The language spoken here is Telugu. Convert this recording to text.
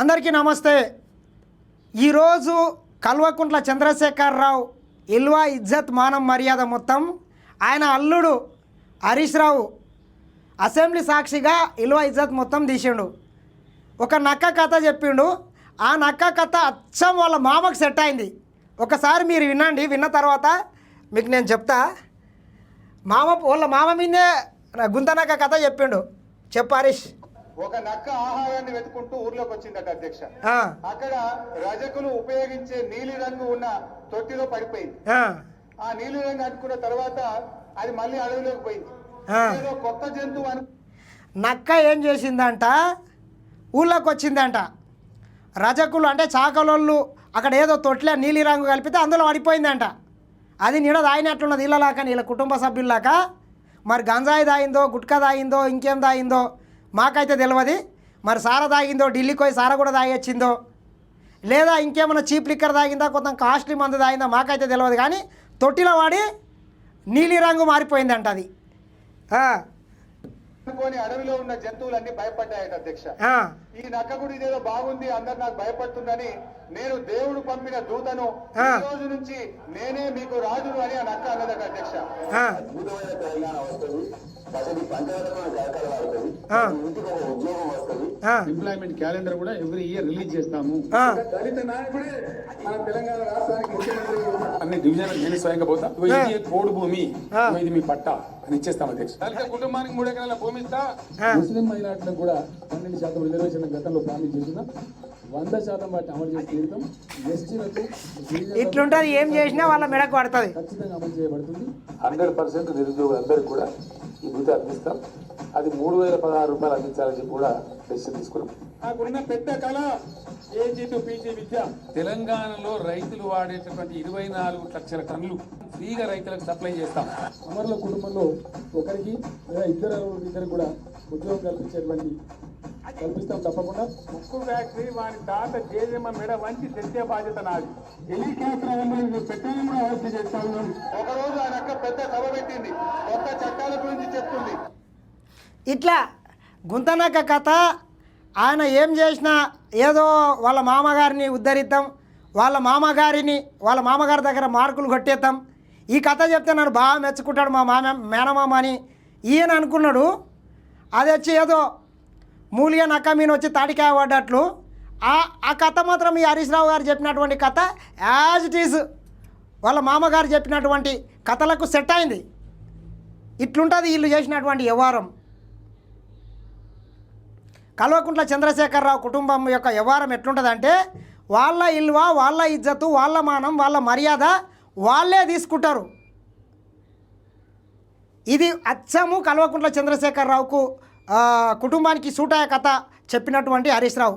అందరికీ నమస్తే. ఈరోజు కల్వకుంట్ల చంద్రశేఖరరావు ఇల్వా ఇజ్జత్ మానం మర్యాద మొత్తం. ఆయన అల్లుడు హరీష్ రావు అసెంబ్లీ సాక్షిగా ఇల్వా ఇజ్జత్ మొత్తం తీసిండు. ఒక నక్క కథ చెప్పిండు. ఆ నక్క కథ అచ్చం వాళ్ళ మామకు సెట్ అయింది. ఒకసారి మీరు వినండి విన్న తర్వాత మీకు నేను చెప్తా. మామ వాళ్ళ మామ మీదే గుంత నక్క కథ చెప్పిండు. చెప్పు హరీష్. ఒక నక్క ఆహారాన్ని వెతుకుంటూ ఊర్లోకి వచ్చిందట అధ్యక్ష. అక్కడ రజకులు ఉపయోగించే నీలి రంగు ఉన్న తొట్టిలో పడిపోయింది. ఆ, నీలి రంగు అనుకున్న తర్వాత అది మళ్ళీ అడవిలోకి పోయింది. ఏదో కొత్త జంతువు అను నక్క ఏం చేసిందంట? ఊళ్ళోకి వచ్చిందంట. రజకులు అంటే చాకలోళ్ళు అక్కడ ఏదో తొట్లే నీలి రంగు కలిపితే అందులో పడిపోయిందంట. అది నీడ తాగినట్లున్నది ఇళ్ళలాక వీళ్ళ కుటుంబ సభ్యుల్లాక. మరి గంజాయి తాగిందో గుట్కా తాగిందో ఇంకేం తాగిందో మాకైతే తెలియదు మరి సార తాగిందో ఢిల్లీకి పోయి సార కూడా తాగొచ్చిందో? లేదా ఇంకేమైనా చీప్ లిక్కర్ తాగిందా కొంత కాస్ట్లీ మందు తాగిందా మాకైతే తెలియదు కానీ తొట్టిలో వాడి నీలి రంగు మారిపోయిందంట అది. అనుకొని అడవిలో ఉన్న జంతువులన్నీ భయపడ్డాయట అధ్యక్ష. ఆ. ఈ నక్క కూడా ఇదేదో బాగుంది అందరు నాకు భయపడుతుందని నేను దేవుడు పంపిన దూతను. ఈ రోజు నుంచి నేనే మీకు రాజును అని ఆ నక్క అన్నదట అధ్యక్ష. ఆ, అద్భుతమైన తెలంగాణ వస్తుంది పదవి పంచరత్నాల సహకారం వాడుతుంది ఆ. ఇంటికి ఒక ఉద్యోగం వస్తుంది. ఆ, ఎంప్లాయ్మెంట్ క్యాలెండర్ కూడా ఎవ్రీ ఇయర్ రిలీజ్ చేస్తాము. దళిత నాయకుడే మన తెలంగాణ రాష్ట్రానికి ముఖ్యమంత్రి అన్ని డివిజన్ నేను స్వయంగా పోతా. ఇది కోడి భూమి? ఇది మీ పట్ట. అని ఇచ్చేస్తాం అధ్యక్ష కుటుంబానికి మూడు ఎకరాల భూమి ఇస్తా. ముస్లిం మైనార్టీలకు కూడా పన్నెండు శాతం రిజర్వేషన్ గతంలో ప్రామిస్ చేసిన వంద శాతం వాటిని అమలు చేసి తీరుతాం. ఎస్టీలకు ఇట్లుంటది ఏం చేసినా వాళ్ళ మెడకు పడుతుంది ఖచ్చితంగా అమలు చేయబడుతుంది. హండ్రెడ్ పర్సెంట్ నిరుద్యోగులందరికీ కూడా ఈ భూతి అందిస్తాం. అది మూడు వేల పదహారు రూపాయలు అందించాలని చెప్పి కూడా డెసిషన్ తీసుకున్నాం. నాకున్న పెద్ద కళ ఏజీ టు పీజీ విద్య. తెలంగాణలో రైతులు వాడేటటువంటి ఇరవై నాలుగు లక్షల టన్నులు ఫ్రీగా రైతులకు సప్లై చేస్తాం. అమరుల కుటుంబంలో ఒకరికి లేదా ఇద్దరు ఇద్దరు కూడా ఉద్యోగం కల్పించేటువంటి కల్పిస్తాం తప్పకుండా. ఉక్కు ఫ్యాక్టరీ వాని తాత జేజమ్మ మెడ వంచి తెచ్చే బాధ్యత నాది. హెలికాప్టర్ పెట్టాలని కూడా ఆలోచన చేస్తా ఉన్నాం ఒక రోజు ఆ నక్క పెద్ద సభ పెట్టింది. కొత్త చట్టాల గురించి చెప్తుంది. ఇట్లా గుంతనక్క కథ ఆయన ఏం చేసినా ఏదో వాళ్ళ మామగారిని ఉద్ధరిద్దాం వాళ్ళ మామగారిని వాళ్ళ మామగారి దగ్గర మార్కులు కొట్టేద్దాం. ఈ కథ చెప్తే నన్ను బాగా మెచ్చుకుంటాడు మా మామ మేనమామ అని. ఈయన అనుకున్నాడు అది వచ్చి ఏదో మూలిగా నక్క మీను వచ్చి తాడికాయ పడ్డట్లు. ఆ ఆ కథ మాత్రం ఈ హరీష్ రావు గారు చెప్పినటువంటి కథ యాజ్ ఇట్ ఈజ్ వాళ్ళ మామగారు చెప్పినటువంటి కథలకు సెట్ అయింది. ఇట్లుంటుంది వీళ్ళు చేసినటువంటి వ్యవహారం. కల్వకుంట్ల చంద్రశేఖరరావు కుటుంబం యొక్క వ్యవహారం ఎట్లుంటుందంటే వాళ్ళ ఇల్వ వాళ్ళ ఇజ్జత్తు వాళ్ళ మానం వాళ్ళ మర్యాద వాళ్ళే తీసుకుంటారు. ఇది అచ్చము కల్వకుంట్ల చంద్రశేఖరరావుకు కుటుంబానికి సూటాయ కథ చెప్పినటువంటి హరీష్ రావు.